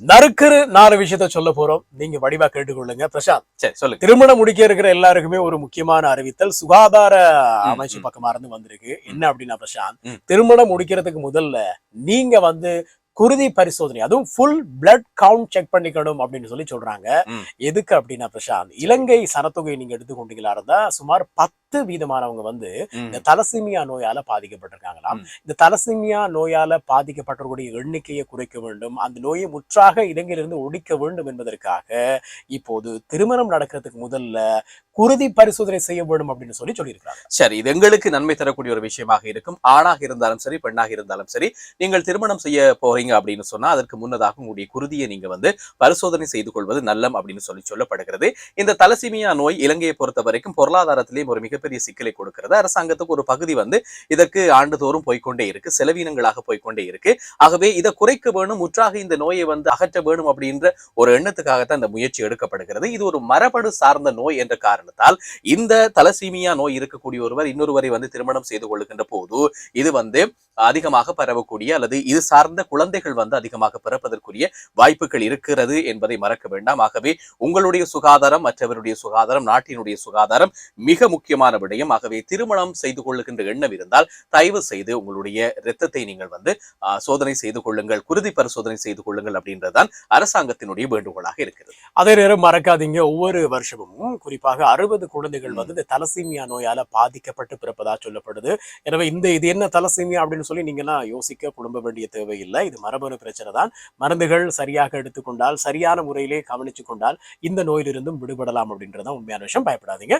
நறுக்குறு நாலு விஷயத்த சொல்ல போறோம். நீங்க வடிவா கேட்டுக்கொள்ளுங்க. பிரசாந்த் சரி சொல்லுங்க. திருமணம் முடிக்க இருக்கிற எல்லாருக்குமே ஒரு முக்கியமான அறிவித்தல். சுகாதார அமைச்சு. பக்கமா இருந்து வந்திருக்கு. என்ன அப்படின்னா பிரசாந்த். திருமணம் முடிக்கிறதுக்கு முதல்ல நீங்க வந்து குருதி பரிசோதனை அதுவும் ஃபுல் பிளட் கவுண்ட் செக் பண்ணிக்கணும் அப்படின்னு சொல்லி சொல்றாங்க. எதுக்கு அப்படின்னா பிரசாந்த் இலங்கை சனத்தொகை நீங்க எடுத்துக்கொண்டீங்களா இருந்தா சுமார் பத்து வீதமானவங்க வந்து இந்த தலசீமியா நோயால பாதிக்கப்பட்டிருக்காங்களாம். இந்த தலசீமியா நோயால பாதிக்கப்பட்டவர்களுடைய எண்ணிக்கையை குறைக்க வேண்டும் அந்த நோயை முற்றாக இலங்கையிலிருந்து ஒழிக்க வேண்டும் என்பதற்காக இப்போது திருமணம் நடக்கிறதுக்கு முதல்ல குருதி பரிசோதனை செய்ய வேண்டும் அப்படின்னு சொல்லி சொல்லியிருக்காங்க சரி இது எங்களுக்கு நன்மை தரக்கூடிய ஒரு விஷயமாக இருக்கும். ஆணாக இருந்தாலும் சரி பெண்ணாக இருந்தாலும் சரி நீங்கள் திருமணம் செய்ய போறீங்க அப்படின்னு சொன்னா அதற்கு முன்னதாக உங்களுடைய குருதியை நீங்க வந்து பரிசோதனை செய்து கொள்வது நல்லம் அப்படின்னு சொல்லி சொல்லப்படுகிறது. இந்த தலசீமியா நோய் இலங்கையை பொறுத்த வரைக்கும் பொருளாதாரத்திலேயும் ஒரு மிகப்பெரிய மிகப்பெரிய சிக்கலை கொடுக்கிறது. அரசாங்கத்துக்கு ஒரு பகுதி வந்து இதற்கு ஆண்டுதோறும் போய்கொண்டே இருக்கு. செலவினங்களாக போய்கொண்டே இருக்கு. ஆகவே இதை குறைக்க வேணும் முற்றாக இந்த நோயை வந்து அகற்ற வேணும் அப்படின்ற ஒரு எண்ணத்துக்காகத்தான் இந்த முயற்சி எடுக்கப்படுகிறது. இது ஒரு மரபணு சார்ந்த நோய் என்ற காரணத்தால் இந்த தலசீமியா நோய் இருக்கக்கூடிய ஒருவர் இன்னொருவரை வந்து திருமணம் செய்து கொள்ளுகின்ற போது இது வந்து அதிகமாக பரவக்கூடிய அல்லது இது சார்ந்த குழந்தைகள் வந்து அதிகமாக பிறப்பதற்குரிய வாய்ப்புகள் இருக்கிறது என்பதை மறக்க வேண்டாம். ஆகவே உங்களுடைய சுகாதாரம் மற்றவருடைய சுகாதாரம் நாட்டினுடைய சுகாதாரம் மிக முக்கியமான விடயம். ஆகவே திருமணம் செய்து கொள்ளுகின்ற எண்ணம் இருந்தால் தயவு செய்து உங்களுடைய இரத்தத்தை நீங்கள் வந்து சோதனை செய்து கொள்ளுங்கள் குருதி பரிசோதனை செய்து கொள்ளுங்கள் அப்படின்றதுதான் அரசாங்கத்தினுடைய வேண்டுகோளாக இருக்கிறது. அதே நேரம் மறக்காதீங்க. ஒவ்வொரு வருஷமும் குறிப்பாக அறுபது குழந்தைகள். வந்து இந்த தலசீமியா நோயால பாதிக்கப்பட்டு பிறப்பதா சொல்லப்படுது. எனவே இந்த இது என்ன தலசீமியா அப்படின்னு சொல்லி நீங்கலாம் யோசிக்க குழம்ப வேண்டிய தேவையில்லை. இது மரபணு பிரச்சனை தான். மருந்துகள் சரியாக எடுத்துக்கொண்டால் சரியான முறையிலே கவனிச்சு கொண்டால் இந்த நோயிலிருந்தும் விடுபடலாம் அப்படின்றதான் உண்மையான விஷயம். பயப்படாதீங்க.